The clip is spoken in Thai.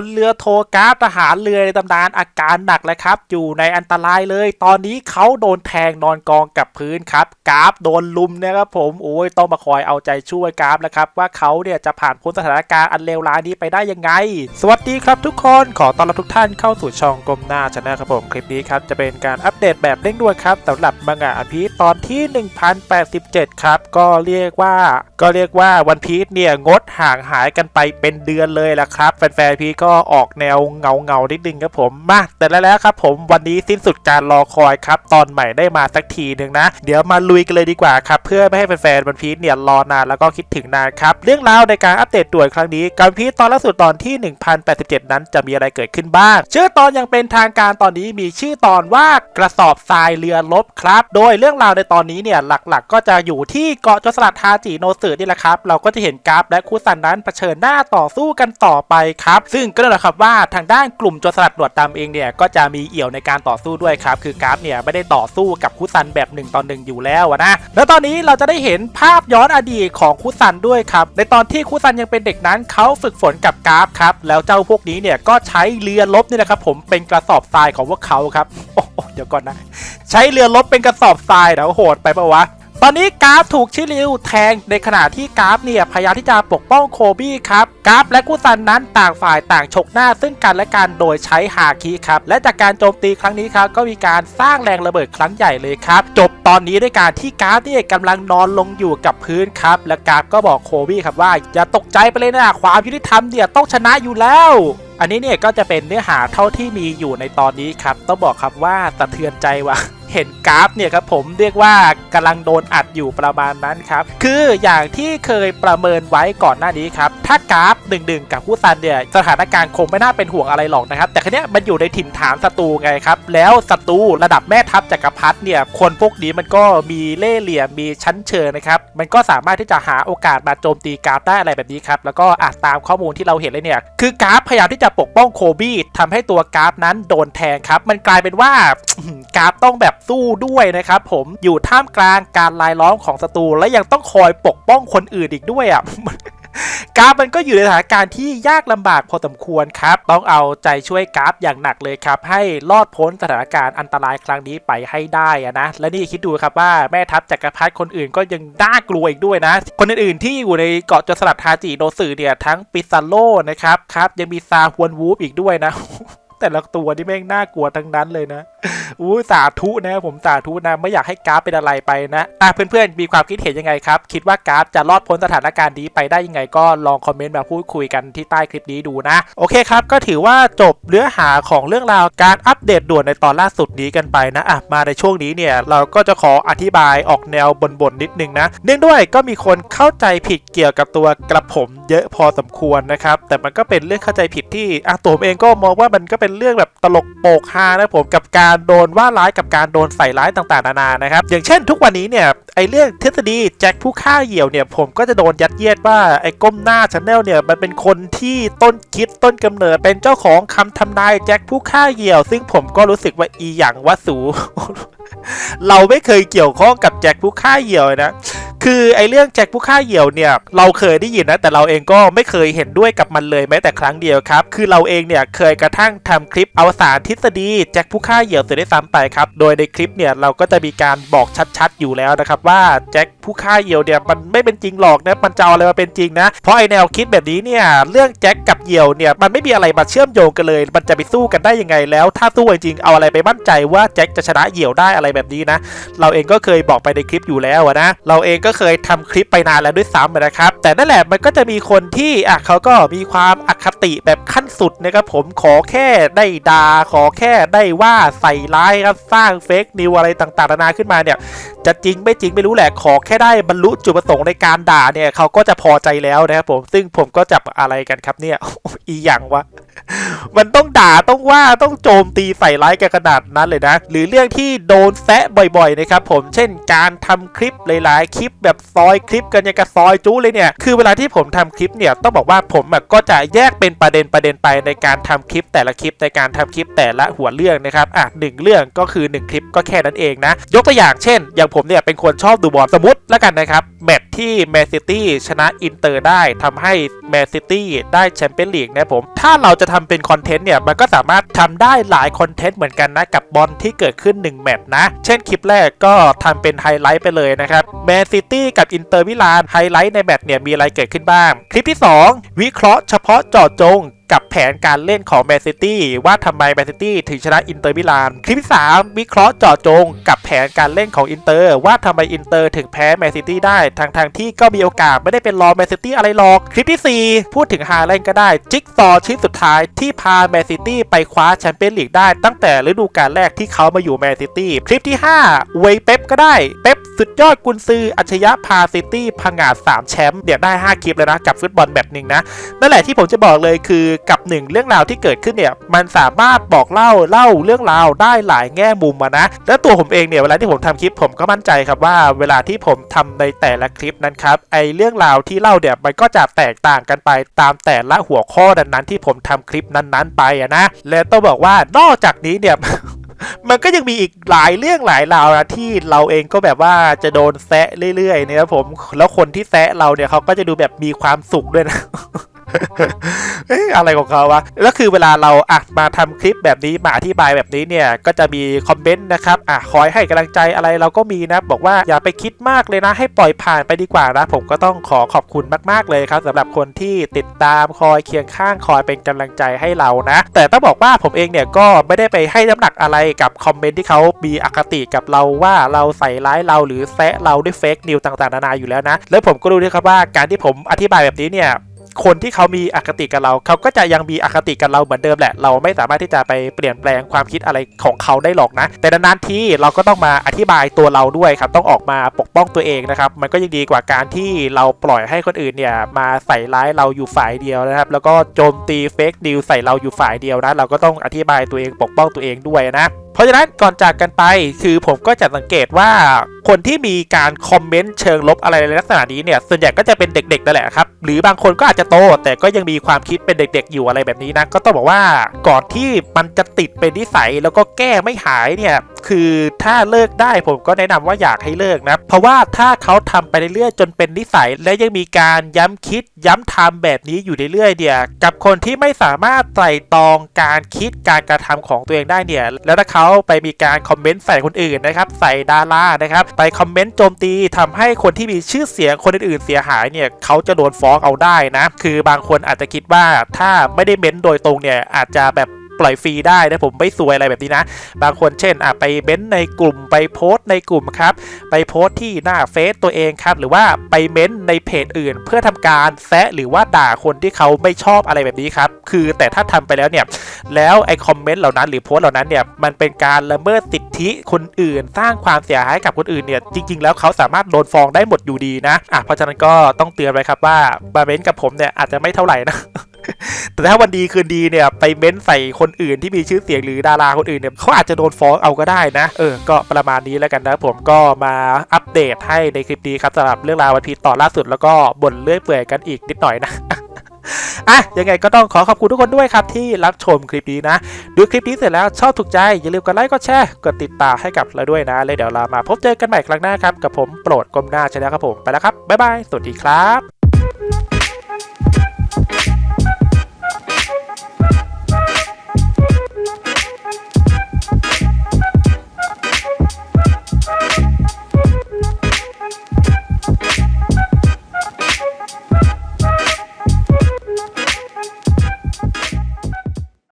ลเรือโทกราฟทหารเรือในตำนานอาการหนักเลยครับ อยู่ในอันตรายเลย ตอนนี้เขาโดนแทงนอนกองกับพื้นครับกราฟโดนลุมนะครับผมโอ้ยต้องมาคอยเอาใจช่วยกราฟแล้วครับ ว่าเขาเนี่ยจะผ่านพ้นสถานการณ์อันเลวร้ายนี้ไปได้ยังไง สวัสดีครับทุกคนขอต้อนรับทุกท่านเข้าสู่ช่องกลมหน้าชนะครับผมคลิปนี้ครับจะเป็นการอัปเดตแบบเร่งด่วนครับสำหรับมังงะอพีตอนที่ 1087 ครับ ก็เรียกว่าก็เรียกว่าวันพีชเนี่ยงดห่างหายกันไปเป็นเดือนเลยละครับแฟนๆพีชก็ออกแนวเงาเงาๆนิดนึงครับผมมาแต่แล้วแล้วครับผมวันนี้สิ้นสุดการรอคอยครับ ตอนใหม่ได้มาสักทีหนึ่งนะ เดี๋ยวมาลุยกันเลยดีกว่าครับ เพื่อไม่ให้แฟนๆวันพีชเนี่ยรอนานแล้วก็คิดถึงนานครับ เรื่องราวในการอัปเดตด่วนครั้งนี้การพีชตอนล่าสุดตอนที่ 1087 นั้นจะมีอะไรเกิดขึ้นบ้าง ชื่อตอนยังเป็นทางการตอนนี้มีชื่อตอนว่ากระสอบทรายเรือลบครับ โดยเรื่องราวในตอนนี้เนี่ยหลักๆ ก็จะอยู่ที่เกาะจสลัดทาจิโนสึนี่แหละครับ เราก็จะเห็นกราฟและคุซันนั้นเผชิญหน้าต่อสู้กันต่อไปครับ ซึ่งก็นั่นแหละครับว่าทางด้านกลุ่มโจรสลัดหนวดดำเองเนี่ยก็จะมีเอี่ยวในการต่อสู้ด้วยครับ คือกราฟเนี่ยไม่ได้ต่อสู้กับคุซันแบบหนึ่งต่อหนึ่งอยู่แล้วนะแล้วตอนนี้เราจะได้เห็นภาพย้อนอดีตของคุซันด้วยครับในตอนที่คุซันยังเป็นเด็กนั้นเขาฝึกฝนกับกราฟครับแล้วเจ้าพวกนี้เนี่ยก็ใช้เรือลบนี่แหละครับผมเป็นกระสอบทรายของพวกเขาครับโอ้เดี๋ยวก่อนนะ ใช้เรือลบเป็นกระสอบทรายนะโหดไปปะวะ ตอนนี้กราฟถูกชิริวแทงในขณะที่กราฟเนี่ยพยายามที่จะปกป้องโคบี้ครับกราฟและกุซันนั้นต่างฝ่ายต่างฉกหน้าซึ่งกันและกันโดยใช้ฮาคิครับและจากการโจมตีครั้งนี้ครับก็มีการสร้างแรงระเบิดครั้งใหญ่เลยครับจบตอนนี้ด้วยการที่กราฟเนี่ยกำลังนอนลงอยู่กับพื้นครับและกราฟก็บอกโคบี้ครับว่าอย่าตกใจไปเลยนะความยุติธรรมเนี่ยต้องชนะอยู่แล้วอันนี้เนี่ยก็จะเป็นเนื้อหาเท่าที่มีอยู่ในตอนนี้ครับ ต้องบอกครับว่าสะเทือนใจว่ะ เห็นกราฟเนี่ยครับผมเรียกว่ากำลังโดนอัดอยู่ประมาณนั้นครับคืออย่างที่เคยประเมินไว้ก่อนหน้านี้ครับถ้ากราฟ1นึกับผู้ซันเนี่ยสถานการณ์คงไม่น่าเป็นห่วงอะไรหรอกนะครับแต่ครั้นี้มันอยู่ในถิ่นฐานศัตรูไงครับแล้วศัตรูระดับแม่ทัพจักรพรรดิเนี่ยคนพวกนี้มันก็มีเล่เหลี่ยมมีชั้นเชิงนะครับมันก็สามารถที่จะหาโอกาสมาโจมตีกราฟได้อะไรแบบนี้ครับแล้วก็อาจตามข้อมูลที่เราเห็นเลยเนี่ยคือกราฟพยายามที่จะปกป้องโคบี้ทำให้ตัวกราฟนั้นโดนแทงครับมันกลายเป็นว่ากราฟต้องแบบสู้ด้วยนะครับผมอยู่ท่ามกลางการลายล้อมของศัตรูและยังต้องคอยปกป้องคนอื่นอีกด้วยอะกราฟมันก็อยู่ในสถานการณ์ที่ยากลำบากพอสมควรครับ ต้องเอาใจช่วยกราฟอย่างหนักเลยครับ ให้รอดพ้นสถานการณ์อันตรายครั้งนี้ไปให้ได้อะนะ และนี่คิดดูครับว่าแม่ทัพจักรพรรดิคนอื่นก็ยังน่ากลัวอีกด้วยนะ คนอื่นๆที่อยู่ในเกาะจสลัดทาจิโนสึเนี่ยทั้งปิซาโลนะครับครับยังมีซาฮวนวูฟอีกด้วยนะ แต่ละตัวนี่แม่งน่ากลัวทั้งนั้นเลยนะ อู้สาธุนะผมสาธุนะไม่อยากให้การาฟเป็นอะไรไปนะอะเพื่อนๆมีความคิดเห็นยังไงครับ คิดว่าการาฟจะรอดพ้นสถานการณ์นี้ไปได้ยังไงก็ลองคอมเมนต์มาพูดคุยกันที่ใต้คลิปนี้ดูนะ โอเคครับ ก็ถือว่าจบเนื้อหาของเรื่องราวการอัปเดตด่วนในตอนล่าสุดนี้กันไปนะอะมาในช่วงนี้เนี่ยเราก็จะขออธิบายออกแนวบนๆนิดนึงนะ เนื่องด้วยก็มีคนเข้าใจผิดเกี่ยวกับตัวกระผมเยอะพอสมควรนะครับแต่มันก็เป็นเรื่องเข้าใจผิดที่อะตัวผมเองก็มองว่ามันก็เป็นเรื่องแบบตลกโปกฮานะผมกับการการโดนว่าร้ายกับการโดนใส่ร้ายต่างๆนานานะครับ อย่างเช่นทุกวันนี้เนี่ยไอเรื่องทฤษฎีแจ็คผู้ฆ่าเหยี่ยวเนี่ยผมก็จะโดนยัดเยียดว่าไอก้มหน้าชาแนลเนี่ยมันเป็นคนที่ต้นคิดต้นกำเนิดเป็นเจ้าของคำทำนายแจ็คผู้ฆ่าเหยี่ยว ซึ่งผมก็รู้สึกว่าอีหยังวะสู เราไม่เคยเกี่ยวข้องกับแจ็คผู้ฆ่าเหยี่ยวนะ คือไอเรื่องแจ็คผู้ฆ่าเหยี่ยวเนี่ยเราเคยได้ยินนะแต่เราเองก็ไม่เคยเห็นด้วยกับมันเลยแม้แต่ครั้งเดียวครับ คือเราเองเนี่ยเคยกระทั่งทำคลิปเอวสานทฤษฎีแจ็คผู้ฆ่าเหยี่ยวเสียได้ซ้ำไปครับโดยในคลิปเนี่ยเราก็จะมีการบอกชัดๆ อยู่แล้วนะครับว่าแจ็คผู้ฆ่าเหยี่ยวเนี่ยมันไม่เป็นจริงหรอกนะมันจะเอาอะไรมาเป็นจริงนะเพราะไอแนวคิดแบบนี้เนี่ยเรื่องแจ็คกับเหยี่ยวเนี่ยมันไม่มีอะไรมาเชื่อมโยงกันเลย มันจะไปสู้กันได้ยังไงแล้ว ถ้าสู้จริงเอาอะไรไปมั่นใจว่าแจ็คจะชนะเหยี่ยวได้อะไรแบบนี้นะเราเองก็เคยบอกไปในคลิปอยู่แล้วนะเราเองก็เคยทำคลิปไปนานแล้วด้วยซ้ำนะครับ แต่นั่นแหละมันก็จะมีคนที่อะเขาก็มีความอคติแบบขั้นสุดนะครับผมขอแค่ได้ด่าขอแค่ได้ว่าใส่ร้ายครับสร้างเฟกนิวอะไรต่างๆนานาขึ้นมาเนี่ย จะจริงไม่จริงไม่รู้แหละขอแค่ได้บรรลุจุดประสงค์ในการด่าเนี่ยเขาก็จะพอใจแล้วนะครับผมซึ่งผมก็จับอะไรกันครับเนี่ยอีหยังวะ มันต้องด่าต้องว่าต้องโจมตีใส่ร้ายกันขนาดนั้นเลยนะ หรือเรื่องที่โดนแซะบ่อยๆนะครับผมเช่นการทำคลิปหลายๆ คลิปแบบซอยคลิปกันย่างกับซอยจู้เลยเนี่ยคือเวลาที่ผมทำคลิปเนี่ยต้องบอกว่าผมอะก็จะแยกเป็นประเด็นประเด็นไปในการทำคลิปแต่ละคลิปในการทำคลิปแต่ละหัวเรื่องนะครับอะหนึ่งเรื่องก็คือหนึ่งคลิปก็แค่นั้นเองนะ ยกตัวอย่างเช่น อย่างผมเนี่ยเป็นคนชอบดูบอลสมมติแล้วกันนะครับแมตช์ที่แมนซิตี้ชนะอินเตอร์ได้ทำให้แมนซิตี้ได้แชมเปี้ยนลีกนะผม ถ้าเราจะทำเป็นคอนเทนต์เนี่ย มันก็สามารถทำได้หลายคอนเทนต์เหมือนกันนะ กับบอลที่เกิดขึ้น 1 แมตช์นะ เช่นคลิปแรกก็ทำเป็นไฮไลท์ไปเลยนะครับแมนซิตี้กับอินเตอร์มิลานไฮไลท์ในแมตช์เนี่ยมีอะไรเกิดขึ้นบ้าง คลิปที่ 2 วิเคราะห์เฉพาะเจาะจง กับแผนการเล่นของแมนซิตี้ว่าทำไมแมนซิตี้ถึงชนะอินเตอร์มิลาน คลิปที่ 3 วิเคราะห์เจาะจงกับแผนการเล่นของอินเตอร์ ว่าทำไมอินเตอร์ถึงแพ้แมนซิตี้ได้ทางทางที่ก็มีโอกาสไม่ได้เป็นรองแมนซิตี้อะไรหรอก คลิปที่ 4 พูดถึงฮาแลนด์ก็ได้ จิ๊กซอชิ้นสุดท้ายที่พาแมนซิตี้ไปคว้าแชมเปี้ยนลีกได้ตั้งแต่ฤดูกาลแรกที่เขามาอยู่แมนซิตี้คลิปที่ 5 เวยเป๊ปก็ได้ เป๊ปสุดยอดกุนซืออัจฉริยะพาซิตี้พังงาด3แชมป์เดี๋ยวได้ 5 คลิปเลยนะกับฟุตบอลแบบหนึ่งนะนั่นแหละที่ผมจะบอกเลยคือกับหนึ่งเรื่องราวที่เกิดขึ้นเนี่ยมันสามารถบอกเล่าเล่าเรื่องราวได้หลายแง่มุมนะ และตัวผมเองเนี่ยเวลาที่ผมทำคลิปผมก็มั่นใจครับว่า เวลาที่ผมทำในแต่ละคลิปนั้นครับไอเรื่องราวที่เล่าเนี่ยมันก็จะแตกต่างกันไปตามแต่ละหัวข้อดังนั้นที่ผมทำคลิปนั้นๆ ไปอะนะ และต้องบอกว่านอกจากนี้เนี่ยมันก็ยังมีอีกหลายเรื่องหลายราวนะที่เราเองก็แบบว่าจะโดนแซะเรื่อยๆนี่ยครับผมแล้วคนที่แซะเราเนี่ยเขาก็จะดูแบบมีความสุขด้วยนะ เอ๊ะอะไรของเขาวะแล้วคือเวลาเราอะมาทำคลิปแบบนี้มาอธิบายแบบนี้เนี่ยก็จะมีคอมเมนต์นะครับอะคอยให้กำลังใจอะไรเราก็มีนะ บอกว่าอย่าไปคิดมากเลยนะให้ปล่อยผ่านไปดีกว่านะผมก็ต้องขอขอบคุณมากๆเลยครับสำหรับคนที่ติดตามคอยเคียงข้างคอยเป็นกำลังใจให้เรานะ แต่ต้องบอกว่าผมเองเนี่ยก็ไม่ได้ไปให้น้ำหนักอะไรกับคอมเมนต์ที่เขามีอคติกับเราว่าเราใส่ร้ายเราหรือแซะเราด้วยเฟกนิวต่างๆนานาอยู่แล้วนะแล้วผมก็รู้ด้วยครับว่าการที่ผมอธิบายแบบนี้เนี่ย คนที่เขามีอคติกับเรา เขาก็จะยังมีอคติกับเราเหมือนเดิมแหละ เราไม่สามารถที่จะไปเปลี่ยนแปลงความคิดอะไรของเขาได้หรอกนะ แต่นานๆทีเราก็ต้องมาอธิบายตัวเราด้วยครับ ต้องออกมาปกป้องตัวเองนะครับ มันก็ยังดีกว่าการที่เราปล่อยให้คนอื่นเนี่ยมาใส่ร้ายเราอยู่ฝ่ายเดียวนะครับ แล้วก็โจมตีเฟกนิวใส่เราอยู่ฝ่ายเดียวนะ เราก็ต้องอธิบายตัวเองปกป้องตัวเองด้วยนะ ราะฉะนั้นก่อนจากกันไปคือผมก็จะสังเกตว่าคนที่มีการคอมเมนต์เชิงลบอะไรในลักษณะนี้เนี่ย ส่วนใหญ่ก็จะเป็นเด็กๆนั่นแหละครับ หรือบางคนก็อาจจะโต แต่ก็ยังมีความคิดเป็นเด็ก ๆ อยู่อะไรแบบนี้นะ ก็ต้องบอกว่าก่อนที่มันจะติดเป็นนิสัยแล้วก็แก้ไม่หายเนี่ย คือถ้าเลิกได้ผมก็แนะนำว่าอยากให้เลิกนะ เพราะว่าถ้าเขาทำไปเรื่อยๆจนเป็นนิสัย และยังมีการย้ำคิดย้ำทำแบบนี้อยู่เรื่อยๆเนี่ยกับคนที่ไม่สามารถไตร่ตรองการคิดการกระทำของตัวเองได้เนี่ยแล้วถ้าเขาไปมีการคอมเมนต์ใส่คนอื่นนะครับใส่ดารานะครับไปคอมเมนต์โจมตีทำให้คนที่มีชื่อเสียงคนอื่นๆเสียหายเนี่ยเขาจะโดนฟ้องเอาได้นะ คือบางคนอาจจะคิดว่าถ้าไม่ได้เม้นโดยตรงเนี่ยอาจจะแบบ ปล่อยฟรีได้นะผมไม่ซวยอะไรแบบนี้นะ บางคนเช่นอะไปเม้นในกลุ่มไปโพสต์ในกลุ่มครับไปโพสต์ที่หน้าเฟซตัวเองครับหรือว่าไปเม้นในเพจอื่น เพื่อทำการแซะหรือว่าด่าคนที่เขาไม่ชอบอะไรแบบนี้ครับคือแต่ถ้าทำไปแล้วเนี่ยแล้วไอคอมเมนต์เหล่านั้นหรือโพสต์เหล่านั้นเนี่ยมันเป็นการละเมิดสิทธิคนอื่น สร้างความเสียหายกับคนอื่นเนี่ยจริง ๆ แล้วเขาสามารถโดนฟ้องได้หมดอยู่ดีนะอะเพราะฉะนั้นก็ต้องเตือนไว้ครับว่ามาเม้นกับผมเนี่ยอาจจะไม่เท่าไหร่นะ แต่ถ้าวันดีคืนดีเนี่ยไปเม้นใส่คนอื่นที่มีชื่อเสียงหรือดาราคนอื่นเนี่ยเขาอาจจะโดนฟ้องเอาก็ได้นะเออก็ประมาณนี้แล้วกันนะผมก็มาอัปเดตให้ในคลิปนี้ครับสำหรับเรื่องราววันพีต่อล่าสุดแล้วก็บ่นเลื่อยเปื่อยกันอีกนิดหน่อยนะอะยังไงก็ต้องขอขอบคุณทุกคนด้วยครับที่รับชมคลิปนี้นะ ดูคลิปนี้เสร็จแล้วชอบถูกใจ อย่าลืมกดไลค์กดแชร์กดติดตามให้กับเราด้วยนะเลยเดี๋ยวเรามาพบเจอกันใหม่ครั้งหน้าครับ กับผมโปรดก้มหน้าชนะครับผม ไปแล้วครับ บ๊ายบาย สวัสดีครับ